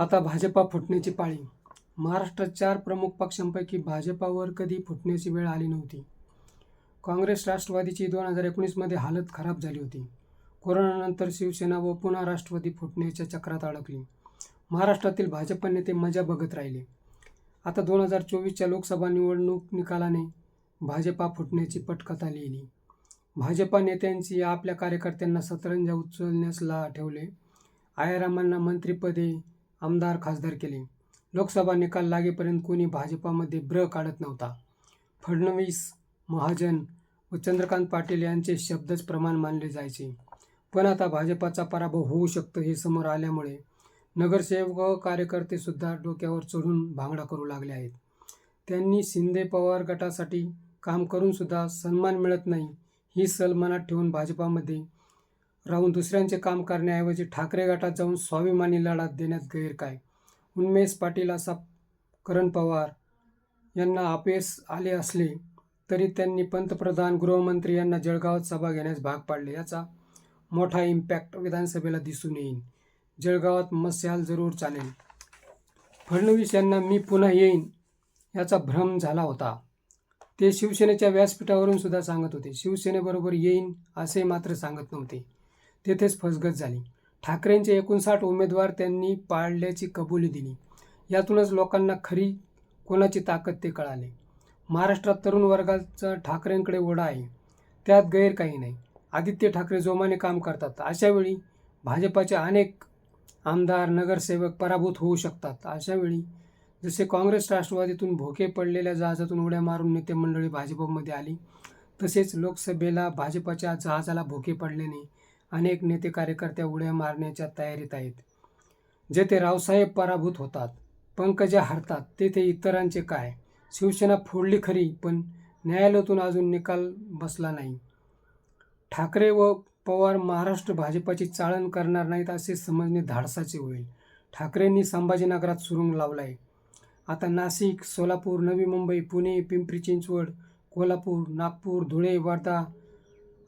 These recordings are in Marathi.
आता भाजपा फुटण्याची पाळी. महाराष्ट्रात चार प्रमुख पक्षांपैकी भाजपावर कधी फुटण्याची वेळ आली नव्हती. काँग्रेस राष्ट्रवादीची दोन हजार एकोणीसमध्ये हालत खराब झाली होती. कोरोनानंतर शिवसेना व पुन्हा राष्ट्रवादी फुटण्याच्या चक्रात अडकली. महाराष्ट्रातील भाजप नेते मजा बघत राहिले. आता दोन हजार चोवीसच्या लोकसभा निवडणूक निकालाने भाजपा फुटण्याची पटकथा लिहिली. भाजपा नेत्यांची आपल्या कार्यकर्त्यांना सतरंजा उचलण्यास ला ठेवले. आयारामांना मंत्रिपदे आमदार खासदार केले. लोकसभा निकाल लागेपर्यंत कोणी भाजपामध्ये ब्र काढत नव्हता. फडणवीस महाजन व चंद्रकांत पाटील यांचे शब्दच प्रमाण मानले जायचे. पण आता भाजपाचा पराभव होऊ शकतो हे समोर आल्यामुळे नगरसेवक व कार्यकर्ते सुद्धा डोक्यावर चढून भांगडा करू लागले आहेत. त्यांनी शिंदे पवार गटासाठी काम करून सुद्धा सन्मान मिळत नाही ही सल मनात ठेवून भाजपामध्ये राहून दुसऱ्यांचे काम करण्याऐवजी ठाकरे गटात जाऊन स्वाभिमानी लढा देण्यात गैर काय? उन्मेष पाटील असा करण पवार यांना अपयश आले असले तरी त्यांनी पंतप्रधान गृहमंत्री यांना जळगावात सभा घेण्यास भाग पाडले. याचा मोठा इम्पॅक्ट विधानसभेला दिसून येईल जळगावात मस्याल जरूर चालेल. फडणवीस यांना मी पुन्हा येईन याचा भ्रम झाला होता. ते शिवसेनेच्या व्यासपीठावरून सुद्धा सांगत होते. शिवसेनेबरोबर येईन असे मात्र सांगत नव्हते. तेथेच फसगत झाली. ठाकरेंचे एकोणसाठ उमेदवार त्यांनी पाळल्याची कबुली दिली. यातूनच लोकांना खरी कोणाची ताकद ते कळाले. महाराष्ट्रात तरुण वर्गाचा ठाकरेंकडे ओढा आहे. त्यात गैर काही नाही. आदित्य ठाकरे जोमाने काम करतात. अशावेळी भाजपाचे अनेक आमदार नगरसेवक पराभूत होऊ शकतात. अशावेळी जसे काँग्रेस राष्ट्रवादीतून भोके पडलेल्या जहाजातून उड्या मारून नेते मंडळी भाजपमध्ये आली तसेच लोकसभेला भाजपाच्या जहाजाला भोके पडल्याने अनेक नेते कार्यकर्त्या उड्या मारण्याच्या तयारीत आहेत जेथे रावसाहेब पराभूत होतात पंकजा हरतात तेथे इतरांचे काय? शिवसेना फोडली खरी पण न्यायालयातून अजून निकाल बसला नाही. ठाकरे व पवार महाराष्ट्र भाजपाची चाळण करणार नाहीत असे समजणे धाडसाचे होईल. ठाकरेंनी संभाजीनगरात सुरुंग लावला आहे आता नाशिक सोलापूर नवी मुंबई पुणे पिंपरी चिंचवड कोल्हापूर नागपूर धुळे वर्धा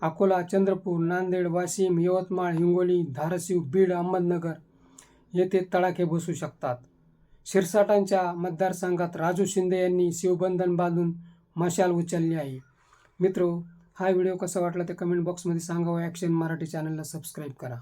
अकोला चंद्रपूर नांदेड वाशिम यवतमाळ हिंगोली धाराशिव बीड अहमदनगर येथे तडाखे बसू शकतात. शिरसाटांच्या मतदारसंघात राजू शिंदे यांनी शिवबंधन बांधून मशाल उचलली आहे. मित्रो हा व्हिडिओ कसा वाटला ते कमेंट बॉक्समध्ये सांगा व ॲक्शन मराठी चॅनलला सबस्क्राईब करा.